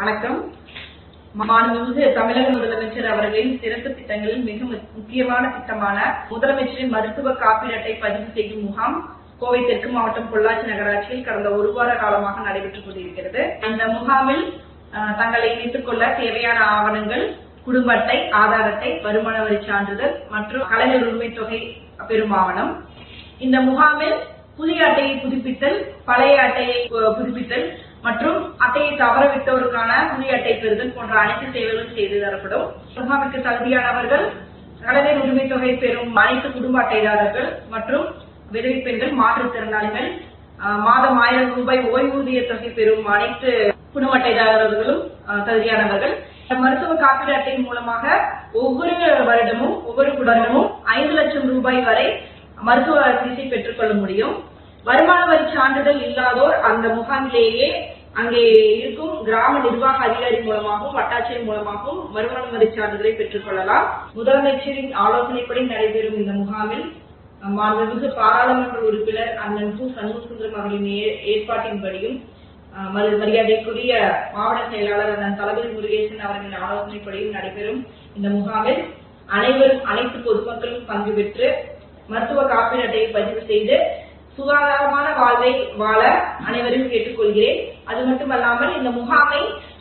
வணக்கம். மாண்புமிகு தமிழக முதலமைச்சர் அவர்களின் சிறப்பு திட்டங்களில் மிக முக்கியமான திட்டமான முதலமைச்சரின் மருத்துவ காப்பீடு அட்டை பதிவு செய்யும் முகாம் கோவை தெற்கு மாவட்டம் பொள்ளாச்சி நகராட்சியில் கடந்த ஒரு வார காலமாக நடைபெற்றுக் கொண்டிருக்கிறது. இந்த முகாமில் தங்களை இணைத்துக் கொள்ள தேவையான ஆவணங்கள் குடும்ப அட்டை ஆதார் அட்டை வருமான வரி சான்றிதழ் மற்றும் கலைஞர் உரிமை தொகை பெறும் ஆவணம். இந்த முகாமில் புதிய அட்டையை புதுப்பித்தல் பழைய அட்டையை புதுப்பித்தல் மற்றும் அட்டையை தவறவிட்டோருக்கான புதிய அட்டை பெறுதல் போன்ற அனைத்து சேவைகளும் செய்து தரப்படும். முகாமிற்கு தகுதியானவர்கள் கலைஞர் உரிமை தொகை பெறும் அனைத்து குடும்ப அட்டைதாரர்கள் மற்றும் விதவை பெண்கள் மாற்றுத்திறனாளிகள் மாதம் ஆயிரம் ரூபாய் ஓய்வூதிய தொகை பெறும் அனைத்து குடும்ப அட்டைதாரர்களும் அஹ், தகுதியானவர்கள். மருத்துவ காப்பீடு அட்டையின் மூலமாக ஒவ்வொரு வருடமும் ஒவ்வொரு வருடமும் ஐந்து லட்சம் ரூபாய் வரை மருத்துவ சிகிச்சை பெற்றுக்கொள்ள முடியும். வருமான வரி சான்றிதழ் இல்லாதோர் அந்த முகாமிலேயே அங்கே இருக்கும் கிராம நிர்வாக அதிகாரி மூலமாகவும் வட்டாட்சியர் மூலமாகவும் வருமான வரி சான்றிதழை பெற்றுக்கொள்ளலாம் முதலமைச்சரின் ஆலோசனைப்படி நடைபெறும் இந்த முகாமில் மாண்புமிகு பாராளுமன்ற உறுப்பினர் அண்ணன் பூ சண்முகசுந்தரம் அவர்களின் ஏ- ஏற்பாட்டின்படியும் மரியாதைக்குரிய மாவட்ட செயலாளர் அண்ணன் தளபதி முருகேசன் அவர்களின் ஆலோசனைப்படியும் நடைபெறும் இந்த முகாமில். அனைவரும் அனைத்து பொதுமக்களும் பங்கு பெற்று மருத்துவ காப்பீடு அட்டையை பதிவு செய்து சுகாதாரமான வாழ்வை வாழ அனைவரும் கேட்டுக்கொள்கிறேன். அது மட்டுமல்லாமல் இந்த முகாமை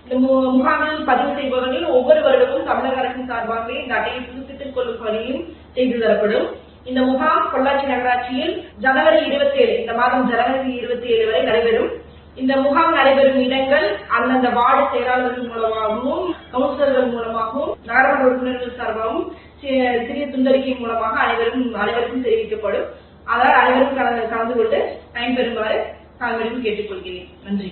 இந்த முகாமில் பதிவு செய்பவர்கள் ஒவ்வொரு வருடமும் தமிழக அரசின் சார்பாக இந்த அட்டையை புதுப்பித்துக் கொள்ளும் பணியும் செய்து தரப்படும். இந்த முகாம் பொள்ளாச்சி நகராட்சியில் ஜனவரி இருபத்தி ஏழு இந்த மாதம் ஜனவரி இருபத்தி ஏழு வரை நடைபெறும். இந்த முகாம் நடைபெறும் இடங்கள் அந்தந்த வார்டு செயலாளர்கள் மூலமாகவும் கவுன்சிலர்கள் மூலமாகவும் நகரமன்ற உறுப்பினர்கள் சார்பாகவும் சி- சிறிய துண்டறிக்கை மூலமாக அனைவரும் அனைவருக்கும் தெரிவிக்கப்படும். அதனால் அனைவரும் கலந்து கலந்து கொண்டு பயன்பெறுமாறு அனைவரும் கேட்டுக்கொள்கிறேன். நன்றி.